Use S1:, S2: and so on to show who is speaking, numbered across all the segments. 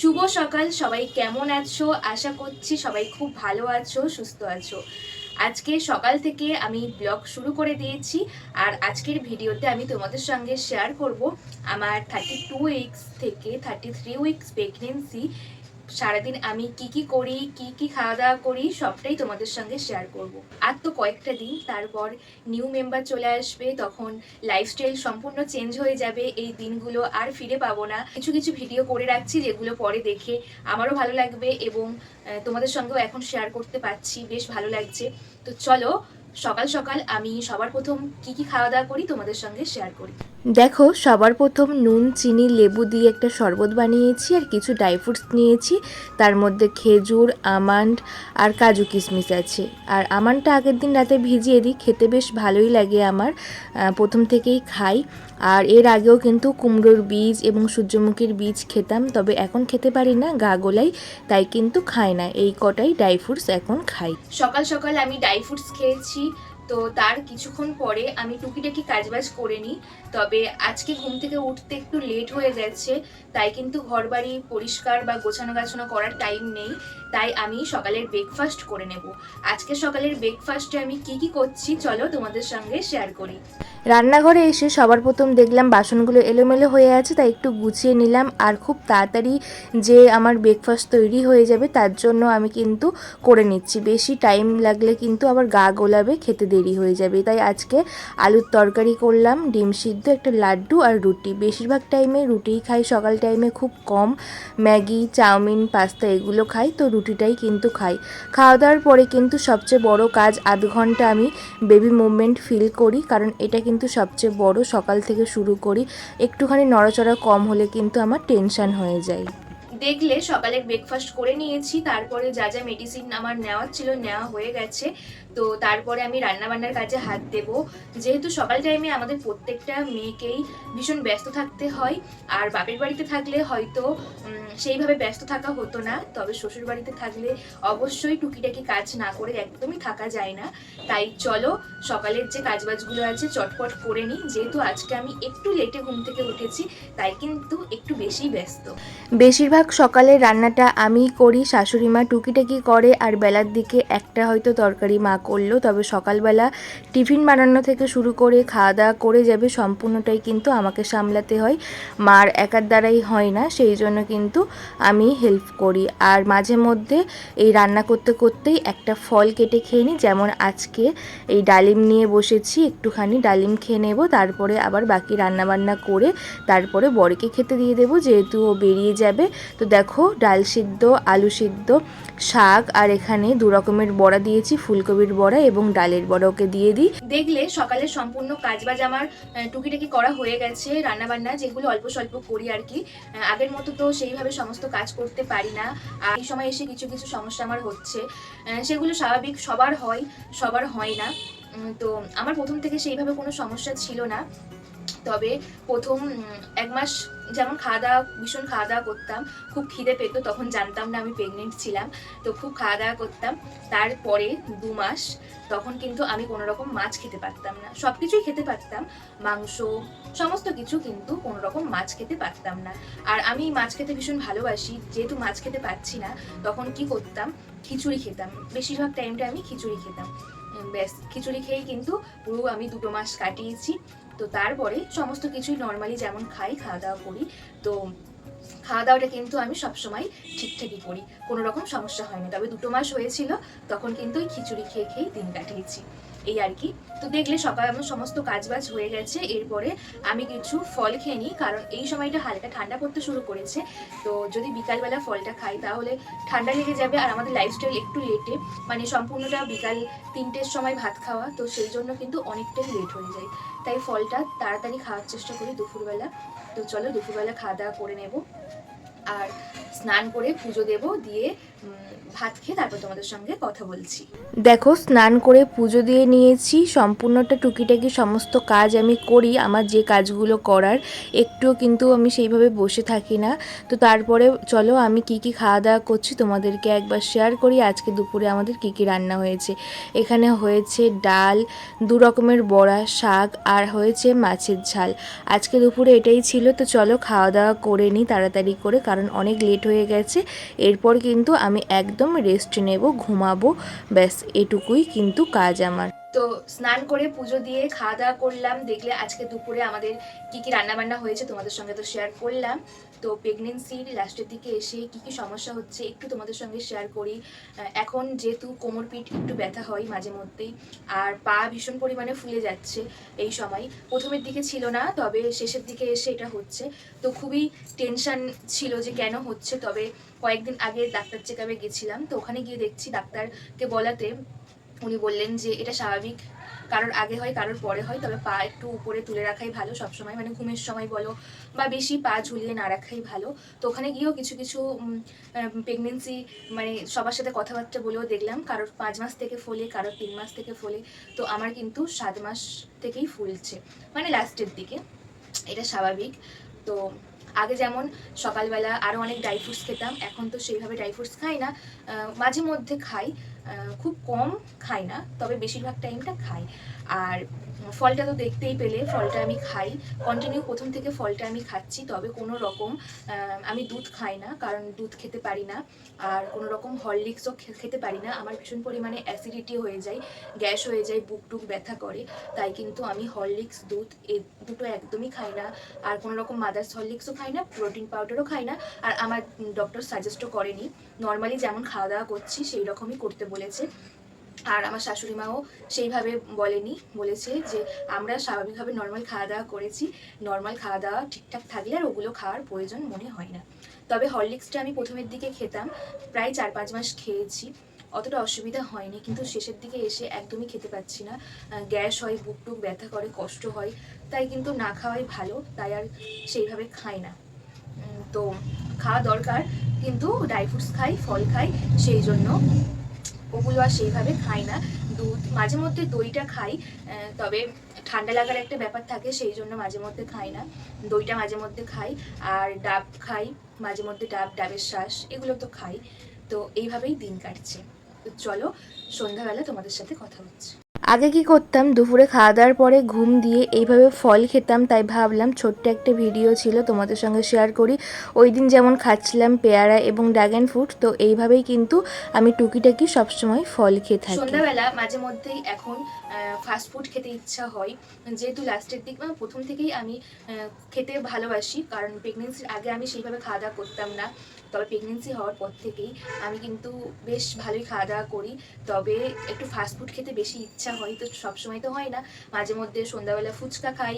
S1: শুভ সকাল, সবাই কেমন আছো? আশা করছি সবাই খুব ভালো আছো, সুস্থ আছো। আজকে সকাল থেকে আমি ব্লগ শুরু করে দিয়েছি, আর আজকের ভিডিওতে আমি তোমাদের সঙ্গে শেয়ার করব আমার থার্টি টু উইকস থেকে থার্টি থ্রি উইকস প্রেগনেন্সি সারাদিন আমি কি কি করি, কি কি খাওয়া দাওয়া করি, সবটাই তোমাদের সঙ্গে শেয়ার করব। আর তো কয়েকটা দিন, তারপর নিউ মেম্বার চলে আসবে, তখন লাইফস্টাইল সম্পূর্ণ চেঞ্জ হয়ে যাবে, এই দিনগুলো আর ফিরে পাবো না। কিছু কিছু ভিডিও করে রাখছি, যেগুলো পরে দেখে আমারও ভালো লাগবে এবং তোমাদের সঙ্গেও এখন শেয়ার করতে পারছি, বেশ ভালো লাগছে। তো চলো সকাল সকাল আমি সবার প্রথম কি কি খাওয়া দাওয়া করি তোমাদের সঙ্গে শেয়ার করি।
S2: দেখো, সবার প্রথম নুন, চিনি, লেবু দিয়ে একটা শরবত বানিয়েছি আর কিছু ড্রাই ফ্রুটস নিয়েছি। তার মধ্যে খেজুর, আমান্ড আর কাজু কিশমিশ আছে। আর আমান্ডটা আগের দিন রাতে ভিজিয়ে দিই, খেতে বেশ ভালোই লাগে আমার। প্রথম থেকেই খাই। আর এর আগেও কিন্তু কুমড়োর বীজ এবং সূর্যমুখীর বীজ খেতাম, তবে এখন খেতে পারি না, গা গোলাই, তাই কিন্তু খাই না। এই কটাই ড্রাই ফ্রুটস এখন খাই।
S1: সকাল সকাল আমি ড্রাই ফ্রুটস খেয়েছি, তো তার কিছুক্ষণ পরে আমি টুকিটাকি কাজবাজ করে নিই, তবে আজকে ঘুম থেকে উঠতে একটু লেট হয়ে গেছে, তাই কিন্তু ঘরবাড়ি পরিষ্কার বা গোছানো গাছানো করার টাইম নেই। তাই আমি সকালের ব্রেকফাস্ট করে নেব। আজকে সকালের ব্রেকফাস্টে আমি কি কি করছি চলো তোমাদের সঙ্গে শেয়ার করি।
S2: রান্নাঘরে এসে সবার প্রথম দেখলাম বাসনগুলো এলোমেলো হয়ে আছে, তাই একটু গুছিয়ে নিলাম আর খুব তাড়াতাড়ি যে আমার ব্রেকফাস্ট তৈরি হয়ে যাবে তার জন্য আমি কিন্তু করে নিচ্ছি। বেশি টাইম লাগলে কিন্তু আবার গা গোলাবে, খেতে দেরি হয়ে যাবে। তাই আজকে আলুর তরকারি করলাম, ডিম সিদ্ধ, একটা লাড্ডু আর রুটি। বেশিরভাগ টাইমে রুটিই খাই, সকাল টাইমে খুব কম। ম্যাগি, চাউমিন, পাস্তা এগুলো খাই, তো রুটিটাই কিন্তু খাই। খাওয়া দাওয়ার পরে কিন্তু সবচেয়ে বড় কাজ আধ ঘণ্টা আমি বেবি মুভমেন্ট ফিল করি, কারণ এটা কিন্তু সবচেয়ে বড় সকাল থেকে শুরু করি। একটুখানি নড়াচড়া কম হলে কিন্তু আমার টেনশান হয়ে যায়।
S1: দেখলে সকালে ব্রেকফাস্ট করে নিয়েছি, তারপরে যা যা মেডিসিন আমার নেওয়ার ছিল, নেওয়া হয়ে গেছে। তো তারপরে আমি রান্না বান্নার কাজে হাত দেব। যেহেতু সকাল টাইমে আমাদের প্রত্যেকটা মেয়েকেই ভীষণ ব্যস্ত থাকতে হয়, আর বাপের বাড়িতে থাকলে হয়তো সেইভাবে ব্যস্ত থাকা হতো না। তবে শ্বশুর বাড়িতে থাকলে অবশ্যই টুকিটাকি কাজ না করে একদমই থাকা যায় না। তাই চলো, সকালের যে কাজবাজগুলো আছে চটপট করে নিই। যেহেতু আজকে আমি একটু লেটে ঘুম থেকে উঠেছি, তাই কিন্তু একটু বেশি ব্যস্ত।
S2: বেশিরভাগ সকালের রান্নাটা আমি করি, শাশুড়ি মা টুকিটাকি করে, আর বেলার দিকে একটা হয়তো তরকারি মা করল, তবে সকালবেলা টিফিন বানানো থেকে শুরু করে খাওয়া দাওয়া করে যাবে, সম্পূর্ণটাই কিন্তু আমাকে সামলাতে হয়। মার একার দ্বারাই হয় না, সেই জন্য কিন্তু আমি হেল্প করি। আর মাঝে মধ্যে এই রান্না করতে করতেই একটা ফল কেটে খেয়ে নিই, যেমন আজকে এই ডালিম নিয়ে বসেছি, একটুখানি ডালিম খেয়ে নেব, তারপরে আবার বাকি রান্না বান্না করে তারপরে বরকে খেতে দিয়ে দেবো, যেহেতু ও বেরিয়ে যাবে। তো দেখো, ডাল সিদ্ধ, আলু সিদ্ধ, শাক, আর এখানে দু রকমের বড়া দিয়েছি, ফুলকপির বড়া এবং ডালের বড়া ওকে দিয়ে দিই।
S1: দেখলে সকালে সম্পূর্ণ কাজ বাজ আমার টুকিটাকি করা হয়ে গেছে রান্না বান্না যেগুলো অল্প স্বল্প করি আর কি। আগের মতো তো সেইভাবে সমস্ত কাজ করতে পারি না। আর এই সময় এসে কিছু কিছু সমস্যা আমার হচ্ছে। সেগুলো স্বাভাবিক সবার হয় সবার হয় না। তো আমার প্রথম থেকে সেইভাবে কোনো সমস্যা ছিল না। তবে প্রথম এক মাস যেমন খাওয়া দাওয়া, ভীষণ খাওয়া দাওয়া করতাম, খুব খিদে পেতো, তখন জানতাম না আমি প্রেগনেন্ট ছিলাম, তো খুব খাওয়া দাওয়া করতাম। তারপরে দু মাস তখন কিন্তু আমি কোনো রকম মাছ খেতে পারতাম না। সব কিছুই খেতে পারতাম, মাংস, সমস্ত কিছু কিন্তু কোনো রকম মাছ খেতে পারতাম না। আর আমি মাছ খেতে ভীষণ ভালোবাসি, যেহেতু মাছ খেতে পারছি না, তখন কি করতাম, খিচুড়ি খেতাম। বেশিরভাগ টাইমটা আমি খিচুড়ি খেতাম। ব্যাস, খিচুড়ি খেয়েই কিন্তু পুরো আমি দুটো মাস কাটিয়েছি। তো তারপরে সমস্ত কিছুই নর্মালি যেমন খাই খাওয়া দাওয়া করি, তো খাওয়া দাওয়াটা কিন্তু আমি সবসময় ঠিকঠাকই করি, কোনো রকম সমস্যা হয়নি। তবে দুটো মাস হয়েছিল, তখন কিন্তু ওই খিচুড়ি খেয়ে খেয়েই দিন কাটিয়েছি। এই আর কি। তো দেখলে সকাল আমার সমস্ত কাজবাজ হয়ে গেছে। এরপরে আমি কিছু ফল খেয়ে নিই, কারণ এই সময়টা হালকা ঠান্ডা পড়তে শুরু করেছে। তো যদি বিকালবেলা ফলটা খাই, তাহলে ঠান্ডা লেগে যাবে আর আমাদের লাইফস্টাইল একটু লেটে মানে সম্পূর্ণটা বিকাল তিনটের সময় ভাত খাওয়া, তো সেই জন্য কিন্তু অনেকটাই লেট হয়ে যায়। তাই ফলটা তাড়াতাড়ি খাওয়ার চেষ্টা করি দুপুরবেলা। তো চলো দুপুরবেলা খাওয়া দাওয়া করে নেব। আর স্নান করে পুজো দেব, দিয়ে ভাত খেয়ে তারপর তোমাদের সঙ্গে কথা বলছি।
S2: দেখো, স্নান করে পুজো দিয়ে নিয়েছি। সম্পূর্ণটা টুকিটাকি সমস্ত কাজ আমি করি। আমার যে কাজগুলো করার, একটুও কিন্তু আমি সেইভাবে বসে থাকি না। তো তারপরে চলো, আমি কি কি খাওয়া দাওয়া করছি তোমাদেরকে একবার শেয়ার করি। আজকে দুপুরে আমাদের কি কি রান্না হয়েছে। এখানে হয়েছে ডাল, দু রকমের বড়া, শাক আর হয়েছে মাছের ঝাল। আজকে দুপুরে এটাই ছিল। তো চলো, খাওয়া দাওয়া করে নিই, তাড়াতাড়ি করে, কারণ অনেক লেট হয়ে গেছে। এরপর কিন্তু আমি একদম রেস্ট নেব ঘুমাবো ব্যাস এটুকুই কিন্তু কাজ আমার।
S1: তো স্নান করে পুজো দিয়ে খাওয়া দাওয়া করলাম, দেখলে আজকে দুপুরে আমাদের কি কি রান্না বান্না হয়েছে তোমাদের সঙ্গে তো শেয়ার করলাম। তো প্রেগনেন্সির লাস্টের দিকে এসে কি কি সমস্যা হচ্ছে একটু তোমাদের সঙ্গে শেয়ার করি। এখন যেহেতু কোমর পিঠ একটু ব্যথা হয় মাঝে মধ্যেই, আর পা ভীষণ পরিমাণে ফুলে যাচ্ছে এই সময়। প্রথমের দিকে ছিল না, তবে শেষের দিকে এসে এটা হচ্ছে। তো খুবই টেনশন ছিল যে কেন হচ্ছে, তবে কয়েকদিন আগে ডাক্তার চেক আপে গেছিলাম। তো ওখানে গিয়ে দেখছি ডাক্তারকে বলাতে উনি বললেন যে এটা স্বাভাবিক। কারোর আগে হয়, কারোর পরে হয়, তবে পা একটু উপরে তুলে রাখাই ভালো সবসময়। মানে ঘুমের সময় বলো বা বেশি পা ঝুলিয়ে না রাখাই ভালো। তো ওখানে গিয়েও কিছু কিছু প্রেগনেন্সি মানে সবার সাথে কথাবার্তা বলেও দেখলাম। কারোর পাঁচ মাস থেকে ফোলে, কারোর তিন মাস থেকে ফোলে। তো আমার কিন্তু সাত মাস থেকেই ফুলছে মানে লাস্টের দিকে। এটা স্বাভাবিক। তো আগে যেমন সকালবেলা আরও অনেক ড্রাই ফ্রুটস খেতাম, এখন তো সেইভাবে ড্রাই ফ্রুটস খাই না। মাঝে মধ্যে খাই। খুব কম খাই না তবে বেশিরভাগ টাইমটা খাই। আর ফলটা তো দেখতেই পেলে, ফলটা আমি খাই। কন্টিনিউ প্রথম থেকে ফলটা আমি খাচ্ছি, তবে কোনো রকম আমি দুধ খাই না, কারণ দুধ খেতে পারি না। আর কোনো রকম হরলিক্সও খেতে পারি না। আমার ভীষণ পরিমাণে অ্যাসিডিটি হয়ে যায়, গ্যাস হয়ে যায়, বুক টুক ব্যথা করে। তাই কিন্তু আমি হরলিক্স, দুধ, এ দুটো একদমই খাই না। আর কোনো রকম মাদার্স হরলিক্সও খাই না প্রোটিন পাউডারও খাই না। আর আমার ডক্টর সাজেস্টও করেনি। নর্মালি যেমন খাওয়া দাওয়া করছি, সেই রকমই করতে বলেছে। আর আমার শাশুড়ি মাও সেইভাবে বলেনি, বলেছে যে আমরা স্বাভাবিকভাবে নর্মাল খাওয়া দাওয়া করেছি নর্মাল খাওয়া দাওয়া ঠিকঠাক থাকলে আর ওগুলো খাওয়ার প্রয়োজন মনে হয় না। তবে হরলিক্সটা আমি প্রথমের দিকে খেতাম, প্রায় চার পাঁচ মাস খেয়েছি, অতটা অসুবিধা হয়নি, কিন্তু শেষের দিকে এসে একদমই খেতে পাচ্ছি না। গ্যাস হয় বুক টুক ব্যথা করে, কষ্ট হয়, তাই কিন্তু না খাওয়াই ভালো, তাই আর সেইভাবে খাই না। তো খাওয়া দরকার, কিন্তু ড্রাই ফ্রুটস খাই, ফল খাই, সেই জন্য ওগুলো আর সেইভাবে খাই না। দুধ, মাঝে মধ্যে দইটা খাই তবে ঠান্ডা লাগার একটা ব্যাপার থাকে, সেই জন্য মাঝে মধ্যে খাই না। দইটা মাঝে মধ্যে খাই, আর ডাব খাই, মাঝে মধ্যে ডাব, ডাবের শ্বাস, এগুলো তো খাই। তো এইভাবেই দিন কাটছে। চলো, সন্ধ্যাবেলা তোমাদের সাথে কথা হচ্ছে।
S2: আগে কি করতাম? দুপুরে খাওয়া দাওয়ার পরে ঘুম দিয়ে এইভাবে ফল খেতাম, তাই ভাবলাম ছোট্ট একটা ভিডিও ছিল তোমাদের সঙ্গে শেয়ার করি। ওই দিন যেমন খাচ্ছিলাম পেয়ারা এবং ড্রাগন ফ্রুট তো এইভাবেই কিন্তু আমি টুকিটাকি সবসময় ফল খেয়ে থাকি।
S1: সন্ধ্যাবেলা মাঝে মধ্যেই এখন ফাস্ট ফুড খেতে ইচ্ছা হয়। যেহেতু লাস্টের দিক মানে প্রথম থেকেই আমি খেতে ভালোবাসি, কারণ প্রেগনেন্সির আগে আমি সেইভাবে খাওয়া দাওয়া করতাম না। তবে প্রেগনেন্সি হওয়ার পর থেকেই আমি কিন্তু বেশ ভালোই খাওয়া দাওয়া করি। তবে একটু ফাস্ট ফুড খেতে বেশি ইচ্ছা হয় তো সবসময় তো হয় না। মাঝে মধ্যে সন্ধ্যাবেলা ফুচকা খাই।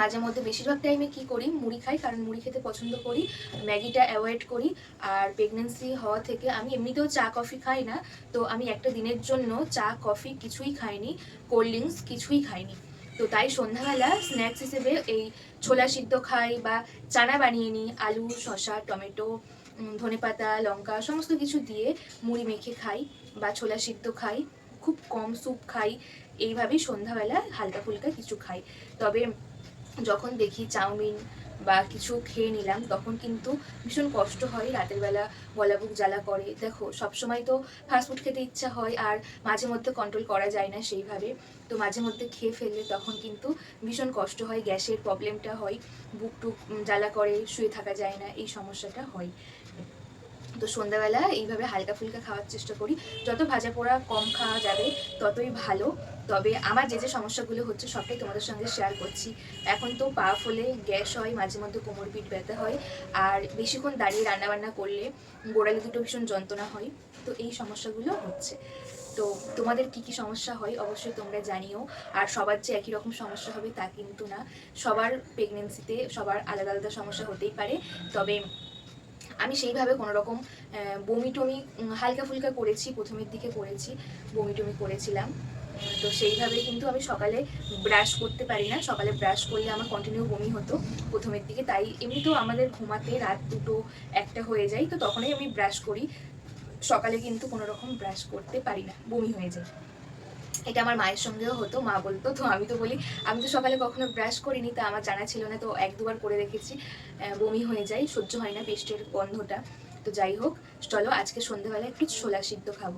S1: মাঝে মধ্যে বেশিরভাগ টাইমে কি করি? মুড়ি খাই, কারণ মুড়ি খেতে পছন্দ করি। ম্যাগিটা অ্যাভয়েড করি। আর প্রেগনেন্সি হওয়া থেকে আমি এমনিতেও চা কফি খাই না। তো আমি একটা দিনের জন্য চা কফি কিছুই খাইনি। কোল্ড ড্রিঙ্কস কিছুই খাইনি। তো তাই সন্ধ্যাবেলা স্ন্যাক্স হিসেবে এই ছোলা সিদ্ধ খাই বা চানা বানিয়ে নিই, আলু শশা টমেটো ধনে পাতা লঙ্কা, সমস্ত কিছু দিয়ে মুড়ি মেখে খাই বা ছোলা সিদ্ধ খাই, খুব কম স্যুপ খাই, এইভাবেই সন্ধ্যাবেলা হালকা ফুলকা কিছু খাই। তবে যখন দেখি চাউমিন বা কিছু খেয়ে নিলাম, তখন কিন্তু ভীষণ কষ্ট হয়, রাতের বেলা গলা বুক জ্বালা করে। দেখো, সবসময় তো ফাস্টফুড খেতে ইচ্ছা হয়, আর মাঝে মধ্যে কন্ট্রোল করা যায় না সেইভাবে। তো মাঝে মধ্যে খেয়ে ফেললে তখন কিন্তু ভীষণ কষ্ট হয়, গ্যাসের প্রবলেমটা হয় বুক টুক জ্বালা করে, শুয়ে থাকা যায় না, এই সমস্যাটা হয়। তো সন্ধ্যাবেলা এইভাবে হালকা ফুলকা খাওয়ার চেষ্টা করি। যত ভাজা পোড়া কম খাওয়া যাবে, ততই ভালো। তবে আমার যে যে সমস্যাগুলো হচ্ছে সবটাই তোমাদের সঙ্গে শেয়ার করছি। এখন তো পা ফলে, গ্যাস হয়, মাঝে মধ্যে কোমর পিঠ ব্যথা হয়। আর বেশিক্ষণ দাঁড়িয়ে রান্নাবান্না করলে গোড়ালি দুটো ভীষণ যন্ত্রণা হয়। তো এই সমস্যাগুলো হচ্ছে। তো তোমাদের কি কি সমস্যা হয় অবশ্যই তোমরা জানিও। আর সবার যে একই রকম সমস্যা হবে তা কিন্তু না। সবার প্রেগনেন্সিতে সবার আলাদা আলাদা সমস্যা হতেই পারে। তবে আমি সেইভাবে কোনো রকম বমি টমি হালকা ফুলকা করেছি, প্রথমের দিকে করেছি বমি টমি করেছিলাম। তো সেইভাবে কিন্তু আমি সকালে ব্রাশ করতে পারি না। সকালে ব্রাশ করলে আমার কন্টিনিউ বমি হতো প্রথমের দিকে। তাই এমনিতেও আমাদের ঘুমাতে রাত দুটো একটা হয়ে যায়, তো তখনই আমি ব্রাশ করি। সকালে কিন্তু কোনো রকম ব্রাশ করতে পারি না, বমি হয়ে যায়। এটা আমার মায়ের সঙ্গেও হতো মা বলতো তো আমি তো বলি আমি তো সকালে কখনো ব্রাশ করিনি তা আমার জানা ছিল না তো এক দুবার করে আহ, বমি হয়ে যায় সহ্য হয় না পেস্টের গন্ধটা তো যাই হোক। চলো আজকে সন্ধ্যেবেলা একটু ছোলা সিদ্ধ খাব।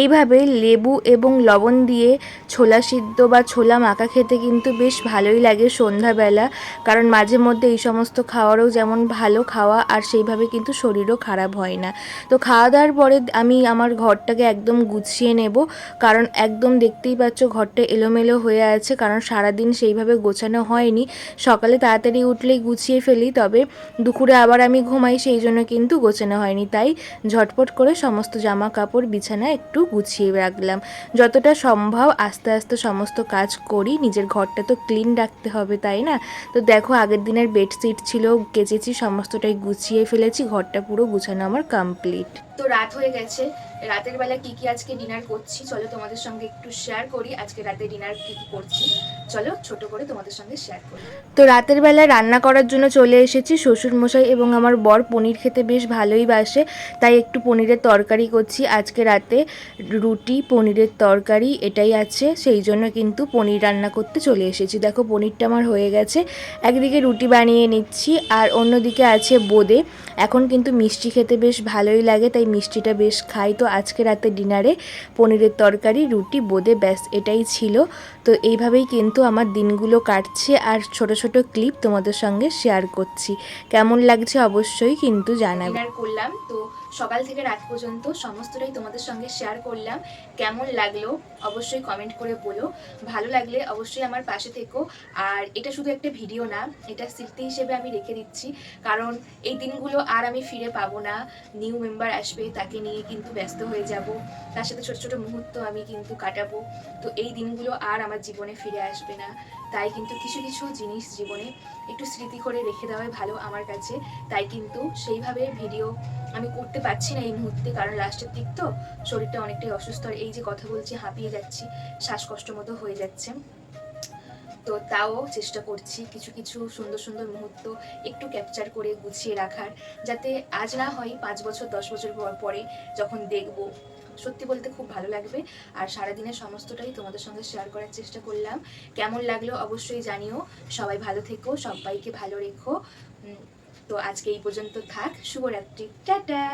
S2: এইভাবে লেবু এবং লবণ দিয়ে ছোলা সিদ্ধ বা ছোলা মাখা খেতে কিন্তু বেশ ভালোই লাগে সন্ধ্যাবেলা, কারণ মাঝে মধ্যে এই সমস্ত খাওয়ারও যেমন ভালো খাওয়া আর সেইভাবে কিন্তু শরীরও খারাপ হয় না। তো খাওয়া দাওয়ার পরে আমি আমার ঘরটাকে একদম গুছিয়ে নেব, কারণ একদম দেখতেই পাচ্ছ ঘরটা এলোমেলো হয়ে আছে, কারণ সারাদিন সেইভাবে গোছানো হয়নি। সকালে তাড়াতাড়ি উঠলেই গুছিয়ে ফেলি, তবে দুপুরে আবার আমি ঘুমাই, সেই জন্য কিন্তু গোছানো হয়নি। তাই ঝটপট করে সমস্ত জামা কাপড় বিছানা একটু গুছিয়ে রাখলাম। যতটা সম্ভব আস্তে আস্তে সমস্ত কাজ করি, নিজের ঘরটা তো ক্লিন রাখতে হবে, তাই না? তো দেখো আগের দিনের বেডশিট ছিল, কেচেছি, সমস্তটাই গুছিয়ে ফেলেছি, ঘরটা পুরো গুছানো আমার কমপ্লিট
S1: তো রাত হয়ে গেছে রাতের বেলা কি কি আজকে ডিনার করছি, চলো তোমাদের সঙ্গে একটু শেয়ার করি। আজকে রাতে ডিনার কি কি করছি, চলো ছোট করে তোমাদের সঙ্গে শেয়ার করি।
S2: তো রাতের বেলায় রান্না করার জন্য চলে এসেছি শ্বশুর মশাই এবং আমার বর পনির খেতে বেশ ভালোই বাসে, তাই একটু পনিরের তরকারি করছি। আজকে রাতে রুটি, পনিরের তরকারি এটাই আছে, সেই জন্য কিন্তু পনির রান্না করতে চলে এসেছি। দেখো পনিরটা আমার হয়ে গেছে, একদিকে রুটি বানিয়ে নিচ্ছি আর অন্যদিকে আছে বোঁদে। এখন কিন্তু মিষ্টি খেতে বেশ ভালোই লাগে, তাই মিষ্টিটা বেশ খাই। তো আজকে রাতে ডিনারে পনিরের তরকারি, রুটি, বোঁদে, ব্যাস, এটাই ছিল। তো এইভাবেই কিন্তু আমার দিনগুলো কাটছে আর ছোট ছোট ক্লিপ তোমাদের সঙ্গে শেয়ার করছি। কেমন লাগছে অবশ্যই কিন্তু জানাবে।
S1: করলাম। তো সকাল থেকে রাত পর্যন্ত সমস্তটাই তোমাদের সঙ্গে শেয়ার করলাম। কেমন লাগল অবশ্যই কমেন্ট করে বলো। ভালো লাগলে অবশ্যই আমার পাশে থেকো। আর এটা শুধু একটা ভিডিও না, এটা স্মৃতি হিসেবে আমি রেখে দিচ্ছি। কারণ এই দিনগুলো আর আমি ফিরে পাবো না। নিউ মেম্বার আসবে, তাকে নিয়ে কিন্তু ব্যস্ত হয়ে যাব। তার সাথে ছোট ছোট মুহূর্ত আমি কিন্তু কাটাবো। তো এই দিনগুলো আর আমার জীবনে ফিরে আসবে না। তাই কিন্তু কিছু কিছু জিনিস জীবনে একটু স্মৃতি করে রেখে দেওয়াই ভালো আমার কাছে। তাই কিন্তু সেইভাবে ভিডিও আমি করতে পারছি না এই মুহূর্তে, কারণ লাস্টের দিক তো শরীরটা অনেকটাই অসুস্থ, আর এই যে কথা বলছি, হাঁপিয়ে যাচ্ছি, শ্বাসকষ্ট মতো হয়ে যাচ্ছে। তো তাও চেষ্টা করছি কিছু কিছু সুন্দর সুন্দর মুহূর্ত একটু ক্যাপচার করে গুছিয়ে রাখার, যাতে আজ না হয় পাঁচ বছর, দশ বছর পর, পরে যখন দেখব, সত্যি বলতে খুব ভালো লাগবে। আর সারাদিনের সমস্তটাই তোমাদের সঙ্গে শেয়ার করার চেষ্টা করলাম। কেমন লাগল অবশ্যই জানিও। সবাই ভালো থেকো, সবাইকে ভালো রেখো। তো আজকে এই পর্যন্ত থাক। শুভরাত্রি। টাটা!